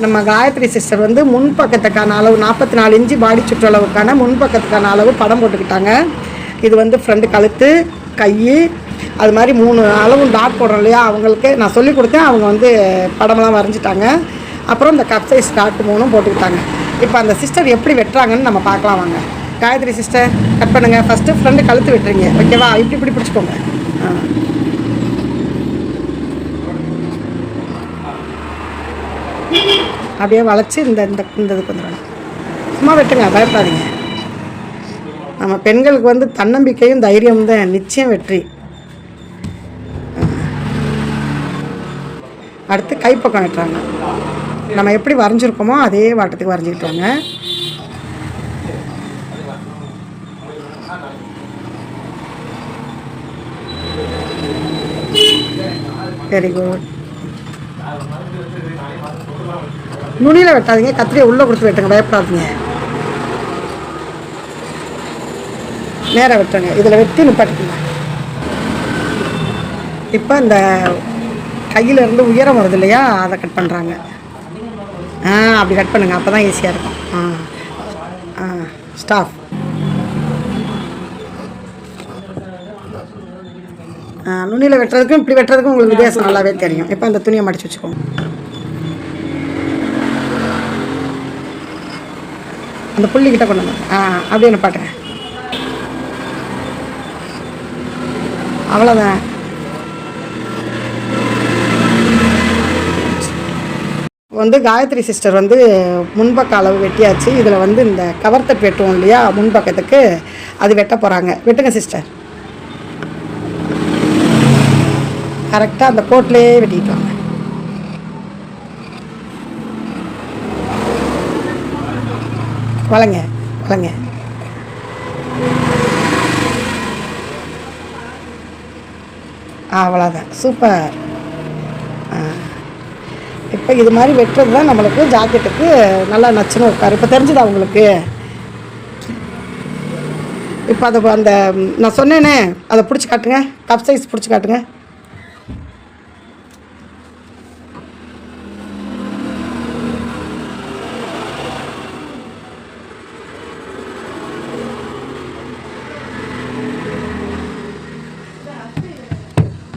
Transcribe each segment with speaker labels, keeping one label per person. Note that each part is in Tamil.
Speaker 1: நம்ம காயத்ரி சிஸ்டர் வந்து முன்பக்கத்துக்கான அளவு நாற்பத்தி நாலு இன்ச்சு பாடி சுற்றளவுக்கான முன்பக்கத்துக்கான அளவு படம் போட்டுக்கிட்டாங்க. இது வந்து ஃப்ரண்ட் கழுத்து கை அது மாதிரி மூணு அளவும் டாட் போடுறோம் இல்லையா? அவங்களுக்கு நான் சொல்லி கொடுத்தேன். அவங்க வந்து படமெல்லாம் வரைஞ்சிட்டாங்க. அப்புறம் இந்த கப் சைஸ் டாட் மூணும் போட்டுக்கிட்டாங்க. இப்போ அந்த சிஸ்டர் எப்படி வெட்டுறாங்கன்னு நம்ம பார்க்கலாம் வாங்க. காயத்ரி சிஸ்டர் கட் பண்ணுங்கள் ஃபஸ்ட்டு ஃப்ரெண்டு கழுத்து வெட்டுறீங்க. ஓகேவா? இப்படி இப்படி பிடிச்சிக்கோங்க. ஆ. அப்படியே வளைச்சி இந்த இந்த இந்த இதுக்கு வந்துடணும். சும்மா வெட்டுங்க பயப்படாதீங்க. நம்ம பெண்களுக்கு வந்து தன்னம்பிக்கையும் தைரியமும் தான் நிச்சயம் வெற்றி. அடுத்து கைப்பக்கம் வெட்டுறாங்க. நம்ம எப்படி வரைஞ்சிருக்கோமோ அதே வாட்டத்துக்கு வரைஞ்சிக்கிட்டாங்க வெரி குட் நுனியில் வெட்டாதீங்க கத்திரியை உள்ளே கொடுத்து வெட்டுங்க பயப்படாதீங்க. நேராக வெட்டுங்க இதில் வெட்டி நிப்பாட்டுங்க இப்போ இந்த கையிலேருந்து உயரம் வருது இல்லையா அதை கட் பண்ணுறாங்க ஆ அப்படி கட் பண்ணுங்கள் அப்போ தான் ஈஸியாக இருக்கும். ஆ ஆ ஸ்டாஃப் நுனியில் வெட்டுறதுக்கும் இப்படி வெட்டுறதுக்கும் உங்களுக்கு வித்தியாசம் நல்லாவே தெரியும். இப்போ அந்த துணியை மடிச்சு வச்சுக்கோங்க அந்த புள்ளி கிட்ட கொண்டு வந்து ஆ அப்படியே நிப்பாட்டுங்க அவ்வளோதான் வந்து காயத்ரி சிஸ்டர் வந்து முன்பக்க அளவு வெட்டியாச்சு. இதில் வந்து இந்த கவர் தட் வெட்டுவோம் இல்லையா? முன்பக்கத்துக்கு அது வெட்ட போகிறாங்க வெட்டுங்க சிஸ்டர் கரெக்டாக அந்த கோட்லேயே வெட்டிட்டு வாங்க. வளங்க வளைங்க. ஆ அவ்வளோதான் சூப்பர். ஆ. இப்போ இது மாதிரி வெட்டுறது தான் நம்மளுக்கு ஜாக்கெட்டுக்கு நல்லா நச்சுன்னு இருக்கார் இப்போ தெரிஞ்சுதா உங்களுக்கு? இப்போ அதை அந்த நான் சொன்னேனே அதை பிடிச்சி காட்டுங்க. கப் சைஸ் பிடிச்சி காட்டுங்க.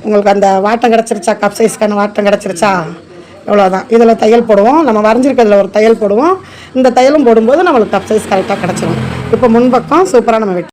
Speaker 1: உங்களுக்கு அந்த வாட்டம் கிடச்சிருச்சா? கப் சைஸ்க்கான வாட்டம் கிடச்சிருச்சா? இவ்வளோதான் இதில் தையல் போடுவோம். நம்ம வரைஞ்சிருக்கிறதுல ஒரு தையல் போடுவோம். இந்த தையலும் போடும்போது நம்மளுக்கு கப் சைஸ் கரெக்டாக கிடச்சிரும். இப்போ முன்பக்கம் சூப்பராக நம்ம வெட்டி